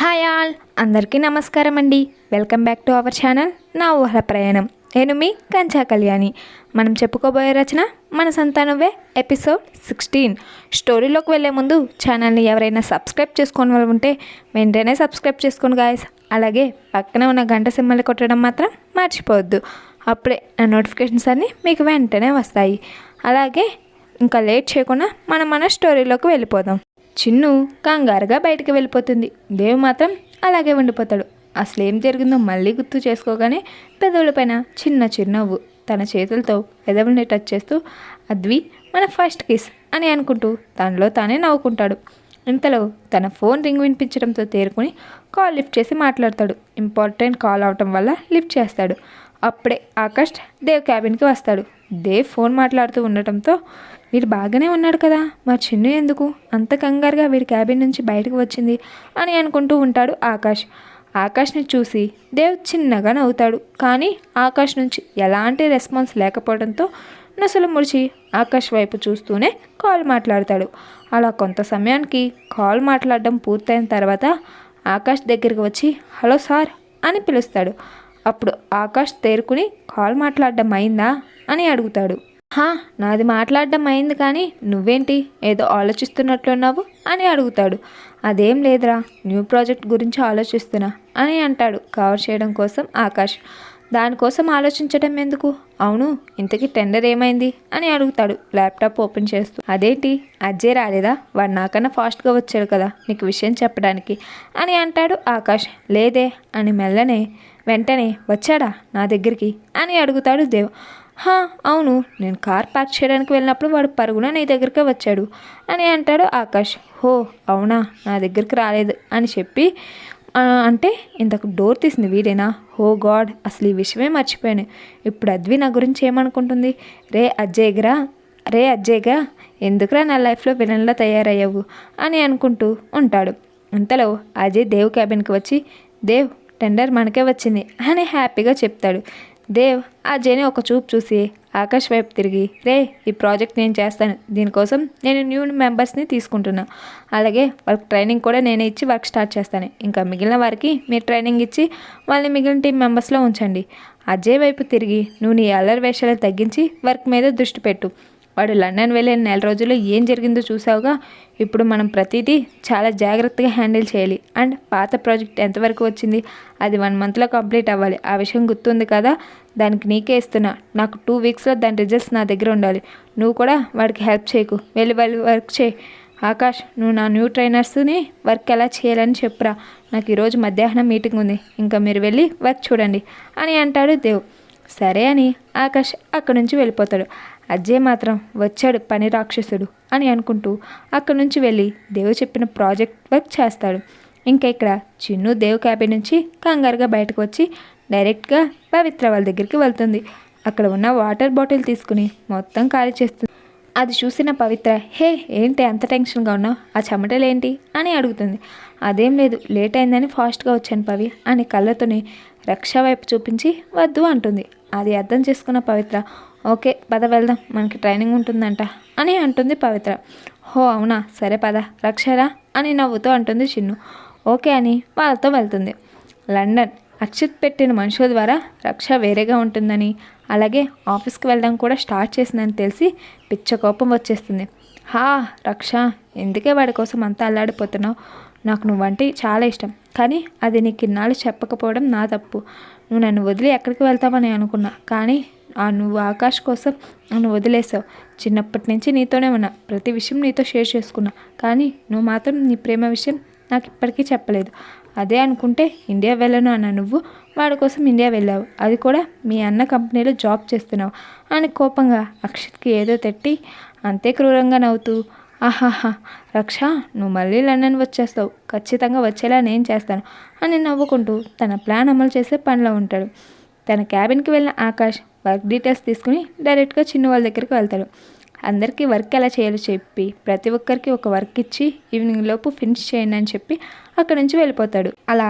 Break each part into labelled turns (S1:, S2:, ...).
S1: Hi all అందరికీ నమస్కారం అండి. Welcome back to our channel నా ఊహల ప్రయాణం. నేను మీ కంచా కళ్యాణి. మనం చెప్పుకోబోయే రచన మన సంతానవే ఎపిసోడ్ సిక్స్టీన్. స్టోరీలోకి వెళ్ళే ముందు ఛానల్ని ఎవరైనా సబ్స్క్రైబ్ చేసుకోని వాళ్ళు ఉంటే వెంటనే సబ్స్క్రైబ్ చేసుకోండి గాయస్ అలాగే పక్కన ఉన్న గంట సింహలు కొట్టడం మాత్రం మర్చిపోవద్దు. అప్పుడే నా నోటిఫికేషన్స్ అన్నీ మీకు వెంటనే వస్తాయి. అలాగే ఇంకా లేట్ చేయకుండా మనం మన స్టోరీలోకి వెళ్ళిపోదాం. చిన్ను కంగారుగా బయటికి వెళ్ళిపోతుంది. దేవు మాత్రం అలాగే ఉండిపోతాడు. అసలు ఏం జరిగిందో మళ్ళీ గుర్తు చేసుకోగానే పెదవులపైన చిన్న చిరునవ్వు తన చేతులతో పెదవుల్ని టచ్ చేస్తూ అద్వి మన ఫస్ట్ కిస్ అని అనుకుంటూ తనలో తానే నవ్వుకుంటాడు. ఇంతలో తన ఫోన్ రింగ్ వినిపించడంతో తేరుకుని కాల్ లిఫ్ట్ చేసి మాట్లాడతాడు. ఇంపార్టెంట్ కాల్ అవటం వల్ల లిఫ్ట్ చేస్తాడు. అప్పుడే ఆకాష్ దేవ్ క్యాబిన్కి వస్తాడు. దేవ్ ఫోన్ మాట్లాడుతూ ఉండటంతో వీడు బాగానే ఉన్నాడు కదా మా చిన్ను ఎందుకు? అంత కంగారుగా వీడి క్యాబిన్ నుంచి బయటకు వచ్చింది అని అనుకుంటూ ఉంటాడు ఆకాష్. ఆకాష్ని చూసి దేవ్ చిన్నగా నవ్వుతాడు. కానీ ఆకాష్ నుంచి ఎలాంటి రెస్పాన్స్ లేకపోవడంతో నొసలు ముడిచి ఆకాష్ వైపు చూస్తూనే కాల్ మాట్లాడతాడు. అలా కొంత సమయానికి కాల్ మాట్లాడడం పూర్తయిన తర్వాత ఆకాష్ దగ్గరికి వచ్చి హలో సార్ అని పిలుస్తాడు. అప్పుడు ఆకాష్ తేరుకుని కాల్ మాట్లాడడం అయిందా? అని అడుగుతాడు. హా నాది మాట్లాడడం అయింది కానీ నువ్వేంటి? ఏదో ఆలోచిస్తున్నట్లున్నావు అని అడుగుతాడు. అదేం లేదురా న్యూ ప్రాజెక్ట్ గురించి ఆలోచిస్తున్నా అని అంటాడు కవర్ చేయడం కోసం ఆకాష్. దానికోసం ఆలోచించడం ఎందుకు? అవును ఇంతకీ టెండర్ ఏమైంది? అని అడుగుతాడు ల్యాప్టాప్ ఓపెన్ చేస్తూ. అదేంటి? అజ్జే రాలేదా? వాడు నాకన్నా ఫాస్ట్గా వచ్చాడు కదా నీకు విషయం చెప్పడానికి అని అంటాడు ఆకాష్. లేదే అని మెల్లనే వెంటనే వచ్చాడా నా దగ్గరికి? అని అడుగుతాడు దేవ్. హా అవును నేను కార్ పార్క్ చేయడానికి వెళ్ళినప్పుడు వాడు పరుగున నీ దగ్గరికే వచ్చాడు అని అంటాడు ఆకాష్. హో అవునా నా దగ్గరికి రాలేదు అని చెప్పి అంటే ఇంతకు డోర్ తీసింది వీడేనా? హో గాడ్ అసలు ఈ విషయమే మర్చిపోయాను. ఇప్పుడు అద్వి నా గురించి ఏమనుకుంటుంది? రే అజ్జయ్యగా రే అజ్జయ్యగా ఎందుకురా నా లైఫ్లో విలన్లా తయారయ్యావు? అని అనుకుంటూ ఉంటాడు. అంతలో అజయ్ దేవ్ క్యాబిన్కి వచ్చి దేవ్ టెండర్ మనకే వచ్చింది అని హ్యాపీగా చెప్తాడు. దేవ్ ఆ జేని ఒక చూపు చూసి ఆకాష్ వైపు తిరిగి రే ఈ ప్రాజెక్ట్ నేను చేస్తాను. దీనికోసం నేను న్యూ మెంబర్స్ని తీసుకుంటున్నా. అలాగే వాళ్ళకి ట్రైనింగ్ కూడా నేనే ఇచ్చి వర్క్ స్టార్ట్ చేస్తాను. ఇంకా మిగిలిన వారికి మీరు ట్రైనింగ్ ఇచ్చి వాళ్ళని మిగిలిన టీం మెంబర్స్లో ఉంచండి. అజయ్ వైపు తిరిగి నువ్వు నీ అల్లరి వేషాలు తగ్గించి వర్క్ మీద దృష్టి పెట్టు. వాడు లండన్ వెళ్ళిన నెల రోజుల్లో ఏం జరిగిందో చూసావుగా? ఇప్పుడు మనం ప్రతిదీ చాలా జాగ్రత్తగా హ్యాండిల్ చేయాలి. అండ్ పాత ప్రాజెక్ట్ ఎంతవరకు వచ్చింది? అది వన్ మంత్లో కంప్లీట్ అవ్వాలి. ఆ విషయం గుర్తుంది కదా? దానికి నీకే ఇస్తున్నా. నాకు టూ వీక్స్లో దాని రిజల్ట్స్ నా దగ్గర ఉండాలి. నువ్వు కూడా వాడికి హెల్ప్ చేయకు. వెళ్ళి వెళ్ళి వర్క్ చేయి. ఆకాష్ నువ్వు నా న్యూ ట్రైనర్స్ని వర్క్ ఎలా చేయాలని చెప్పురా. నాకు ఈరోజు మధ్యాహ్నం మీటింగ్ ఉంది. ఇంకా మీరు వెళ్ళి వర్క్ చూడండి అని అంటాడు దేవ్. సరే అని ఆకాష్ అక్కడి నుంచి వెళ్ళిపోతాడు. అజయ్ మాత్రం వచ్చాడు పని రాక్షసుడు అని అనుకుంటూ అక్కడి నుంచి వెళ్ళి దేవు చెప్పిన ప్రాజెక్ట్ వర్క్ చేస్తాడు. ఇంకా ఇక్కడ చిన్ను దేవు క్యాబిన్ నుంచి కంగారుగా బయటకు వచ్చి డైరెక్ట్గా పవిత్ర వాళ్ళ దగ్గరికి వెళ్తుంది. అక్కడ ఉన్న వాటర్ బాటిల్ తీసుకుని మొత్తం ఖాళీ చేస్తుంది. అది చూసిన పవిత్ర హే ఏంటి అంత టెన్షన్గా ఉన్నావు? ఆ చెమటలేంటి? అని అడుగుతుంది. అదేం లేదు లేట్ అయిందని ఫాస్ట్గా వచ్చాను పవి అని కళ్ళతోని రక్ష వైపు చూపించి వద్దు అంటుంది. అది అర్థం చేసుకున్న పవిత్ర. ఓకే పద వెళ్దాం. మనకి ట్రైనింగ్ ఉంటుందంట అని అంటుంది పవిత్ర. హో అవునా? సరే పద. రక్షరా? అని నవ్వుతూ అంటుంది చిన్ను. ఓకే అని వాళ్ళతో వెళ్తుంది. లండన్. అక్షిత్ పెట్టిన మనుషుల ద్వారా రక్ష వేరేగా ఉంటుందని అలాగే ఆఫీస్కి వెళ్ళడం కూడా స్టార్ట్ చేసిందని తెలిసి పిచ్చ కోపం వచ్చేస్తుంది. హా రక్ష ఎందుకే వాడి కోసం అంతా అల్లాడిపోతున్నావు? నాకు నువ్వంటే చాలా ఇష్టం. కానీ అది నీకు ఇన్నాళ్ళు చెప్పకపోవడం నా తప్పు. నువ్వు నన్ను వదిలి ఎక్కడికి వెళ్తావని అనుకున్నా. కానీ ఆ నువ్వు ఆకాష్ కోసం నన్ను వదిలేసావు చిన్నప్పటి నుంచి నీతోనే ఉన్నా. ప్రతి విషయం నీతో షేర్ చేసుకున్నా. కానీ నువ్వు మాత్రం నీ ప్రేమ విషయం నాకు ఇప్పటికీ చెప్పలేదు. అదే అనుకుంటే ఇండియా వెళ్ళను అన్న నువ్వు వాడి కోసం ఇండియా వెళ్ళావు. అది కూడా మీ అన్న కంపెనీలో జాబ్ చేస్తున్నావు అని కోపంగా అక్షిత్కి ఏదో తట్టి అంతే క్రూరంగా నవ్వుతూ ఆహాహా రక్ష నువ్వు మళ్ళీ లండన్ వచ్చేస్తావు. ఖచ్చితంగా వచ్చేలా నేను చేస్తాను అని నవ్వుకుంటూ తన ప్లాన్ అమలు చేసే పనిలో ఉంటాడు. తన క్యాబిన్కి వెళ్ళిన ఆకాష్ వర్క్ డీటెయిల్స్ తీసుకుని డైరెక్ట్గా చిన్న వాళ్ళ దగ్గరికి వెళ్తాడు. అందరికీ వర్క్ ఎలా చేయాలో చెప్పి ప్రతి ఒక్కరికి ఒక వర్క్ ఇచ్చి ఈవినింగ్ లోపు ఫినిష్ చేయండి అని చెప్పి అక్కడ నుంచి వెళ్ళిపోతాడు. అలా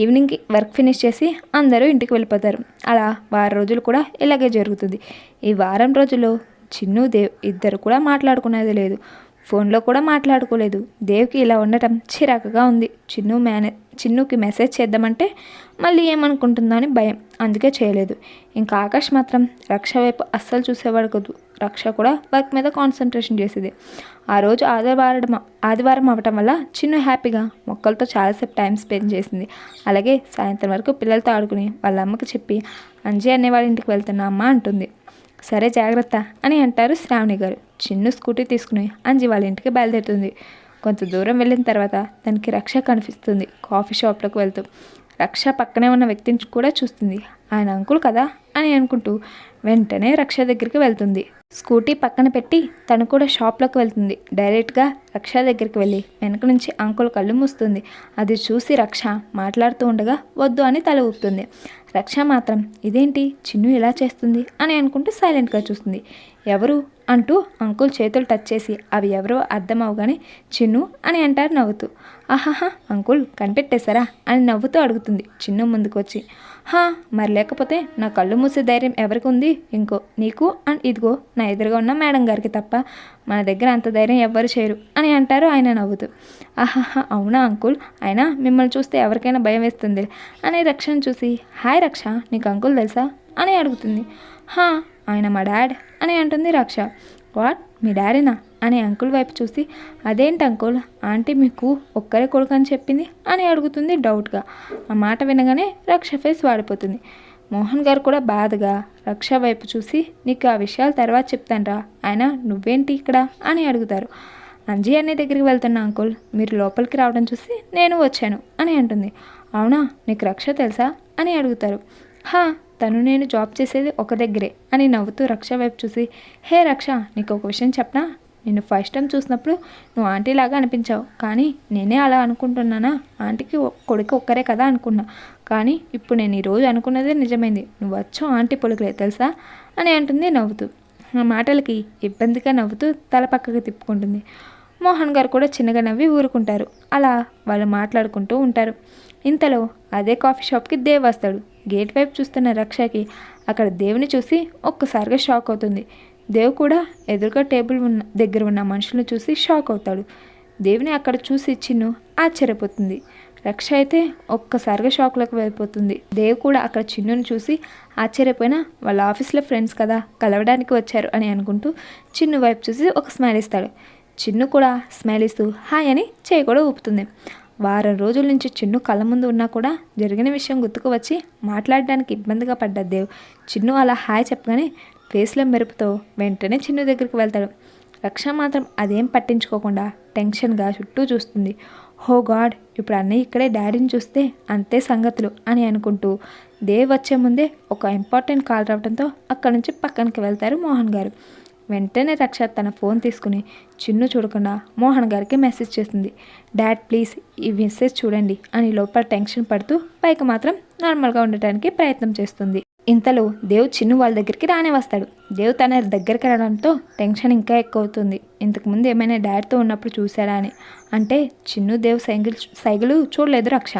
S1: ఈవినింగ్కి వర్క్ ఫినిష్ చేసి అందరూ ఇంటికి వెళ్ళిపోతారు. అలా వారం రోజులు కూడా ఇలాగే జరుగుతుంది. ఈ వారం రోజుల్లో చిన్ను దేవ్ ఇద్దరు కూడా మాట్లాడుకునేది లేదు. ఫోన్లో కూడా మాట్లాడుకోలేదు. దేవ్కి ఇలా ఉండటం చిరాకుగా ఉంది. చిన్ను మేనే చిన్నుకి మెసేజ్ చేద్దామంటే మళ్ళీ ఏమనుకుంటుందో అని భయం. అందుకే చేయలేదు. ఇంకా ఆకాష్ మాత్రం రక్ష వైపు అస్సలు చూసేవాడు కదూ. రక్ష కూడా వర్క్ మీద కాన్సన్ట్రేషన్ చేసేది. ఆ రోజు ఆదివారం ఆదివారం అవ్వటం వల్ల చిన్ను హ్యాపీగా మొక్కలతో చాలాసేపు టైం స్పెండ్ చేసింది. అలాగే సాయంత్రం వరకు పిల్లలతో ఆడుకుని వాళ్ళ అమ్మకి చెప్పి అంజీ అనే వాళ్ళ ఇంటికి వెళ్తున్నా అమ్మ అంటుంది. సరే జాగ్రత్త అని అంటారు శ్రావణి గారు. చిన్ను స్కూటీ తీసుకుని అంజి వాళ్ళ ఇంటికి బయలుదేరుతుంది. కొంత దూరం వెళ్ళిన తర్వాత తనకి రక్ష కనిపిస్తుంది కాఫీ షాప్లోకి వెళ్తూ. రక్ష పక్కనే ఉన్న వ్యక్తిని కూడా చూస్తుంది. ఆయన అంకుల్ కదా అని అనుకుంటూ వెంటనే రక్ష దగ్గరికి వెళ్తుంది. స్కూటీ పక్కన పెట్టి తను కూడా షాప్లోకి వెళ్తుంది. డైరెక్ట్గా రక్ష దగ్గరికి వెళ్ళి వెనక నుంచి అంకుల్ కళ్ళు మూస్తుంది. అది చూసి రక్ష మాట్లాడుతూ ఉండగా వద్దు అని తల ఊపుతుంది. రక్ష మాత్రం ఇదేంటి? చిన్ను ఇలా చేస్తుంది అని అనుకుంటూ సైలెంట్గా చూస్తుంది. ఎవరు? అంటూ అంకుల్ చేతులు టచ్ చేసి అవి ఎవరో అర్థం అవగానే చిన్ను అని అంటారు నవ్వుతూ. ఆహాహా అంకుల్ కనిపెట్టేశారా అని నవ్వుతూ అడుగుతుంది చిన్ను ముందుకొచ్చి. హా మరి లేకపోతే నా కళ్ళు మూసే ధైర్యం ఎవరికి ఉంది? ఇంకో నీకు అండ్ ఇదిగో నా ఎదురుగా ఉన్న మేడం గారికి తప్ప మన దగ్గర అంత ధైర్యం ఎవ్వరు చేయరు అని అంటారు ఆయన నవ్వుతూ. ఆహాహా అవునా అంకుల్? అయినా మిమ్మల్ని చూస్తే ఎవరికైనా భయం వేస్తుంది అని రక్షణ చూసి హాయ్ రక్ష నీకు అంకుల్ తెలుసా? అని అడుగుతుంది. హా ఆయన మా డాడ్ అని అంటుంది రక్ష. వాట్? మీ డాడీనా? అని అంకుల్ వైపు చూసి అదేంటి అంకుల్? ఆంటీ మీకు ఒక్కరే కొడుకు అని చెప్పింది అని అడుగుతుంది డౌట్గా. ఆ మాట వినగానే రక్ష ఫేస్ వాడిపోతుంది. మోహన్ గారు కూడా బాధగా రక్ష వైపు చూసి నీకు ఆ విషయాలు తర్వాత చెప్తానరా. ఆయన నువ్వేంటి ఇక్కడ? అని అడుగుతారు. అంజీ అనే దగ్గరికి వెళ్తున్న అంకుల్. మీరు లోపలికి రావడం చూసి నేను వచ్చాను అని అంటుంది. అవునా? నీకు రక్ష తెలుసా? అని అడుగుతారు. హా తను నేను జాబ్ చేసేది ఒక దగ్గరే అని నవ్వుతూ రక్ష వైపు చూసి హే రక్ష నీకు ఒక విషయం చెప్పనా? నేను ఫస్ట్ టైం చూసినప్పుడు నువ్వు ఆంటీ లాగా అనిపించావు. కానీ నేనే అలా అనుకుంటున్నానా? ఆంటీకి కొడుకు ఒక్కరే కదా అనుకున్నా. కానీ ఇప్పుడు నేను ఈరోజు అనుకున్నదే నిజమైంది. నువ్వు వచ్చావు ఆంటీ పొలుకులే తెలుసా? అని అంటుంది నవ్వుతూ. ఆ మాటలకి ఇబ్బందిగా నవ్వుతూ తల పక్కకు తిప్పుకుంటుంది. మోహన్ గారు కూడా చిన్నగా నవ్వి ఊరుకుంటారు. అలా వాళ్ళు మాట్లాడుకుంటూ ఉంటారు. ఇంతలో అదే కాఫీ షాప్కి దేవ్ వస్తాడు. గేట్ వైపు చూస్తున్న రక్షకి అక్కడ దేవుని చూసి ఒక్కసారిగా షాక్ అవుతుంది. దేవ్ కూడా ఎదురుగా టేబుల్ ఉన్న దగ్గర ఉన్న మనుషులను చూసి షాక్ అవుతాడు. దేవుని అక్కడ చూసి చిన్ను ఆశ్చర్యపోతుంది. రక్ష అయితే ఒక్కసారిగా షాక్లోకి వెళ్ళిపోతుంది. దేవ్ కూడా అక్కడ చిన్నుని చూసి ఆశ్చర్యపోయినా వాళ్ళ ఆఫీస్లో ఫ్రెండ్స్ కదా కలవడానికి వచ్చారు అని అనుకుంటూ చిన్ను వైపు చూసి ఒక స్మైల్ ఇస్తాడు. చిన్ను కూడా స్మైల్ ఇస్తూ హాయ్ అని చేయి కూడా ఊపుతుంది. వారం రోజుల నుంచి చిన్ను కళ్ళ ముందు ఉన్నా కూడా జరిగిన విషయం గుర్తుకు వచ్చి మాట్లాడడానికి ఇబ్బందిగా పడ్డ దేవ్. చిన్ను అలా హాయ్ చెప్పగానే ఫేస్లో మెరుపుతో వెంటనే చిన్ను దగ్గరికి వెళ్తాడు. రక్ష మాత్రం అదేం పట్టించుకోకుండా టెన్షన్గా చుట్టూ చూస్తుంది. హో గాడ్ ఇప్పుడు అన్నయ్య ఇక్కడే డాడీని చూస్తే అంతే సంగతులు అని అనుకుంటూ దేవ్ వచ్చే ముందే ఒక ఇంపార్టెంట్ కాల్ రావడంతో అక్కడి నుంచి పక్కనకి వెళ్తారు మోహన్ గారు. వెంటనే రక్ష తన ఫోన్ తీసుకుని చిన్ను చూడకుండా మోహన్ గారికి మెసేజ్ చేస్తుంది. డాడ్ ప్లీజ్ ఈ మెసేజ్ చూడండి అని లోపల టెన్షన్ పడుతూ పైకి మాత్రం నార్మల్గా ఉండటానికి ప్రయత్నం చేస్తుంది. ఇంతలో దేవ్ చిన్ను వాళ్ళ దగ్గరికి రానే వస్తాడు. దేవ్ తన దగ్గరికి రావడంతో టెన్షన్ ఇంకా ఎక్కువ అవుతుంది ఇంతకుముందు ఏమైనా డాడ్తో ఉన్నప్పుడు చూశాడా అని? అంటే చిన్ను దేవ్ సైకిల్ సైకిలు చూడలేదు రక్ష.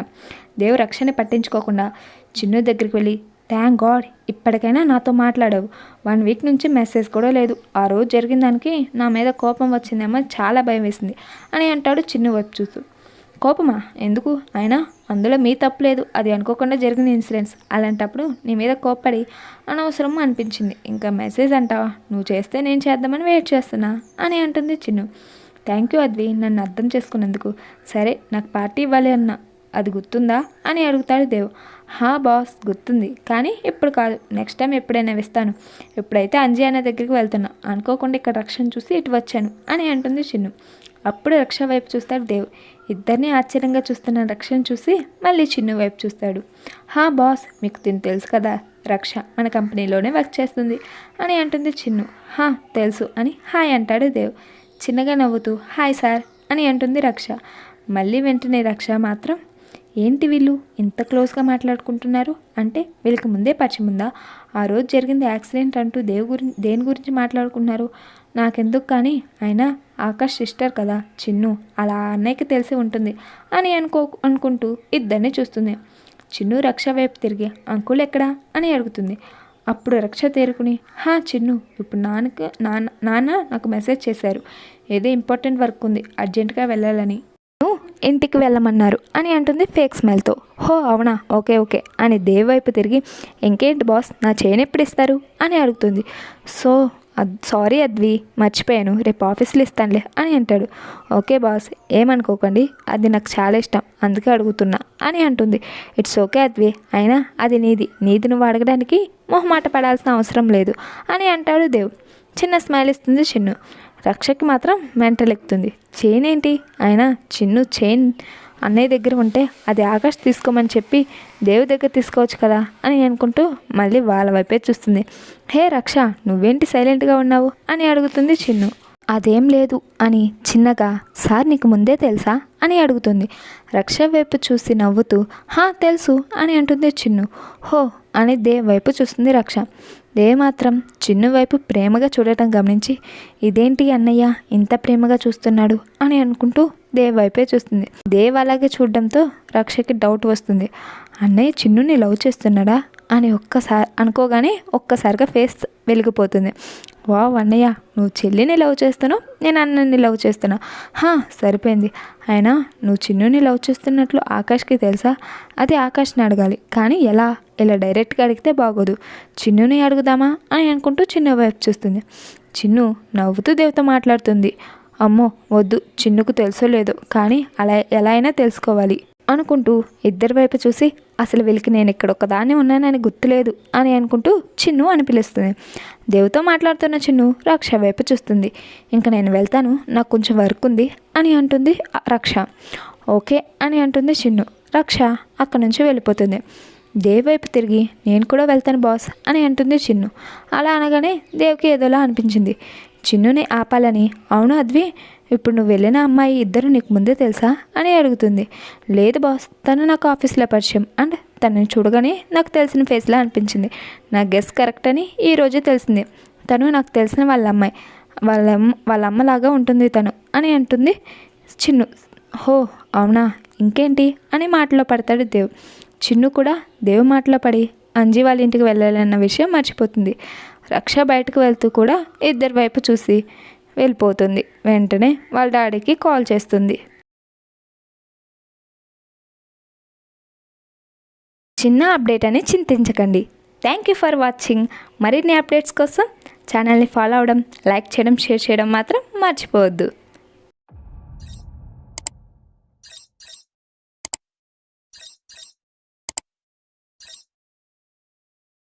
S1: దేవ్ రక్షని పట్టించుకోకుండా చిన్ను దగ్గరికి వెళ్ళి థ్యాంక్ గాడ్ ఇప్పటికైనా నాతో మాట్లాడావు. వన్ వీక్ నుంచి మెసేజ్ కూడా లేదు. ఆ రోజు జరిగిన దానికి నా మీద కోపం వచ్చిందేమో చాలా భయం వేసింది అని అంటాడు చిన్ను వైపు చూస్తూ. కోపమా? ఎందుకు? అయినా అందులో మీ తప్పు లేదు. అది అనుకోకుండా జరిగిన ఇన్సిడెంట్స్ అలాంటప్పుడు నీ మీద కోప్పడి అనవసరం అనిపించింది. ఇంకా మెసేజ్ అంటావా? నువ్వు చేస్తే నేను చేద్దామని వెయిట్ చేస్తున్నా అని అంటుంది చిన్ను. Thank you Advi. నన్ను అర్థం చేసుకున్నందుకు. సరే నాకు పార్టీ ఇవ్వాలి అన్నా. అది గుర్తుందా అని అడుగుతాడు దేవ్. హా బాస్ గుర్తుంది. కానీ ఇప్పుడు కాదు. నెక్స్ట్ టైం ఎప్పుడైనా ఇస్తాను ఎప్పుడైతే అంజీ అనే దగ్గరికి వెళ్తున్నా అనుకోకుండా ఇక్కడ రక్షణ చూసి ఇటు వచ్చాను అని అంటుంది చిన్ను. అప్పుడు రక్ష వైపు చూస్తాడు దేవ్. ఇద్దరిని ఆశ్చర్యంగా చూస్తున్న రక్షణ చూసి మళ్ళీ చిన్ను వైపు చూస్తాడు. హా బాస్ మీకు తిని తెలుసు కదా రక్ష మన కంపెనీలోనే వర్క్ చేస్తుంది అని అంటుంది చిన్ను. హా తెలుసు అని హాయ్ అంటాడు దేవ్. చిన్నగా నవ్వుతూ హాయ్ సార్ అని అంటుంది రక్ష. మళ్ళీ వెంటనే రక్ష మాత్రం ఏంటి వీళ్ళు ఇంత క్లోజ్గా మాట్లాడుకుంటున్నారు? అంటే వీళ్ళకి ముందే పరిచయం ఉందా? ఆ రోజు జరిగింది యాక్సిడెంట్ అంటూ దేవు గురించి దేని గురించి మాట్లాడుకున్నారు నాకెందుకు కానీ అయినా ఆకాష్ సిస్టర్ కదా చిన్ను అలా అన్నయ్యకి తెలిసి ఉంటుంది అని అనుకో అనుకుంటూ ఇద్దరిని చూస్తుంది. చిన్ను రక్ష వైపు తిరిగి అంకుల్ ఎక్కడా? అని అడుగుతుంది. అప్పుడు రక్ష తేరుకుని హా చిన్ను ఇప్పుడు నాన్నకి నాన్న నాన్న నాకు మెసేజ్ చేశారు. ఏదో ఇంపార్టెంట్ వర్క్ ఉంది అర్జెంటుగా వెళ్ళాలని. ఇంటికి వెళ్ళమన్నారు అని అంటుంది ఫేక్ స్మెల్తో. హో అవునా? Okay okay. అని దేవ్ వైపు తిరిగి ఇంకేంటి బాస్? నా చైన్ ఎప్పుడు ఇస్తారు? అని అడుగుతుంది. సో సారీ అద్వి మర్చిపోయాను. రేపు ఆఫీస్లో ఇస్తానులే అని అంటాడు. ఓకే బాస్ ఏమనుకోకండి. అది నాకు చాలా ఇష్టం. అందుకే అడుగుతున్నా అని అంటుంది. It's okay Advi. అయినా అది నీది. నీది నువ్వు అడగడానికి మొహమాట పడాల్సిన అవసరం లేదు అని అంటాడు దేవ్. చిన్న స్మైల్ ఇస్తుంది చిన్ను. రక్షకి మాత్రం మెంటల్ ఎక్కుతుంది చైన్ ఏంటి? అయినా చిన్ను చైన్ అన్నయ్య దగ్గర ఉంటే అది ఆకాష్ తీసుకోమని చెప్పి దేవు దగ్గర తీసుకోవచ్చు కదా అని అనుకుంటూ మళ్ళీ వాళ్ళ వైపే చూస్తుంది. హే రక్ష నువ్వేంటి సైలెంట్గా ఉన్నావు? అని అడుగుతుంది చిన్ను. అదేం లేదు అని చిన్నగా సార్ నీకు ముందే తెలుసా? అని అడుగుతుంది. రక్ష వైపు చూసి నవ్వుతూ హా తెలుసు అని అంటుంది చిన్ను. హో అని దే వైపు చూస్తుంది రక్ష. దే మాత్రం చిన్ను వైపు ప్రేమగా చూడటం గమనించి ఇదేంటి అన్నయ్య ఇంత ప్రేమగా చూస్తున్నాడు? అని అనుకుంటూ దేవ్ వైపే చూస్తుంది. దేవ్ అలాగే చూడడంతో రక్షకి డౌట్ వస్తుంది. అన్నయ్య చిన్నుని లవ్ చేస్తున్నాడా? అని ఒక్కసారి అనుకోగానే ఒక్కసారిగా ఫేస్ వెలిగిపోతుంది వావ్ అన్నయ్య నువ్వు చెల్లిని లవ్ చేస్తున్నావు నేను అన్నని లవ్ చేస్తున్నా. హా సరిపోయింది. అయినా నువ్వు చిన్నుని లవ్ చేస్తున్నట్లు ఆకాష్కి తెలుసా? అది ఆకాష్ని అడగాలి. కానీ ఎలా? ఇలా డైరెక్ట్గా అడిగితే బాగోదు. చిన్నుని అడుగుదామా? అని అనుకుంటూ చిన్న వైపు చూస్తుంది. చిన్ను నవ్వుతూ దేవత మాట్లాడుతుంది. అమ్మో వద్దు. చిన్నుకు తెలుసో లేదో. కానీ అలా ఎలా అయినా తెలుసుకోవాలి. అనుకుంటూ ఇద్దరి వైపు చూసి అసలు వీళ్ళకి నేను ఇక్కడ ఒకదాన్ని ఉన్నానని గుర్తులేదు అని అనుకుంటూ చిన్ను అని పిలుస్తుంది. దేవుతో మాట్లాడుతున్న చిన్ను రక్ష వైపు చూస్తుంది. ఇంకా నేను వెళ్తాను. నాకు కొంచెం వర్క్ ఉంది అని అంటుంది రక్ష. ఓకే అని అంటుంది చిన్ను. రక్ష అక్కడి నుంచి వెళ్ళిపోతుంది. దేవ్ వైపు తిరిగి నేను కూడా వెళ్తాను బాస్ అని అంటుంది చిన్ను. అలా అనగానే దేవ్కి ఏదోలా అనిపించింది. చిన్నుని ఆపాలని. అవును అద్వి ఇప్పుడు నువ్వు వెళ్ళిన అమ్మాయి ఇద్దరు నీకు ముందే తెలుసా అని అడుగుతుంది. లేదు బాస్ తను నాకు ఆఫీస్లో పరిచయం. అండ్ తనని చూడగానే నాకు తెలిసిన ఫేస్లా అనిపించింది. నా గెస్ కరెక్ట్ అని ఈరోజే తెలిసింది. తను నాకు తెలిసిన వాళ్ళ అమ్మాయి. వాళ్ళ వాళ్ళ అమ్మలాగా ఉంటుంది తను అని అంటుంది చిన్ను. హో అవునా? ఇంకేంటి? అని మాటలో పడతాడు దేవ్. చిన్ను కూడా దేవ్ మాటలో పడి అంజీ వాళ్ళ ఇంటికి వెళ్ళాలన్న విషయం మర్చిపోతుంది. రక్ష బయటకు వెళ్తూ కూడా ఇద్దరి వైపు చూసి వెళ్ళిపోతుంది. వెంటనే వాళ్ళ డాడీకి కాల్ చేస్తుంది. చిన్న అప్డేట్ అని చింతించకండి. Thank you for watching. మరిన్ని అప్డేట్స్ కోసం ఛానల్ని ఫాలో అవడం లైక్ చేయడం షేర్ చేయడం మాత్రం మర్చిపోవద్దు.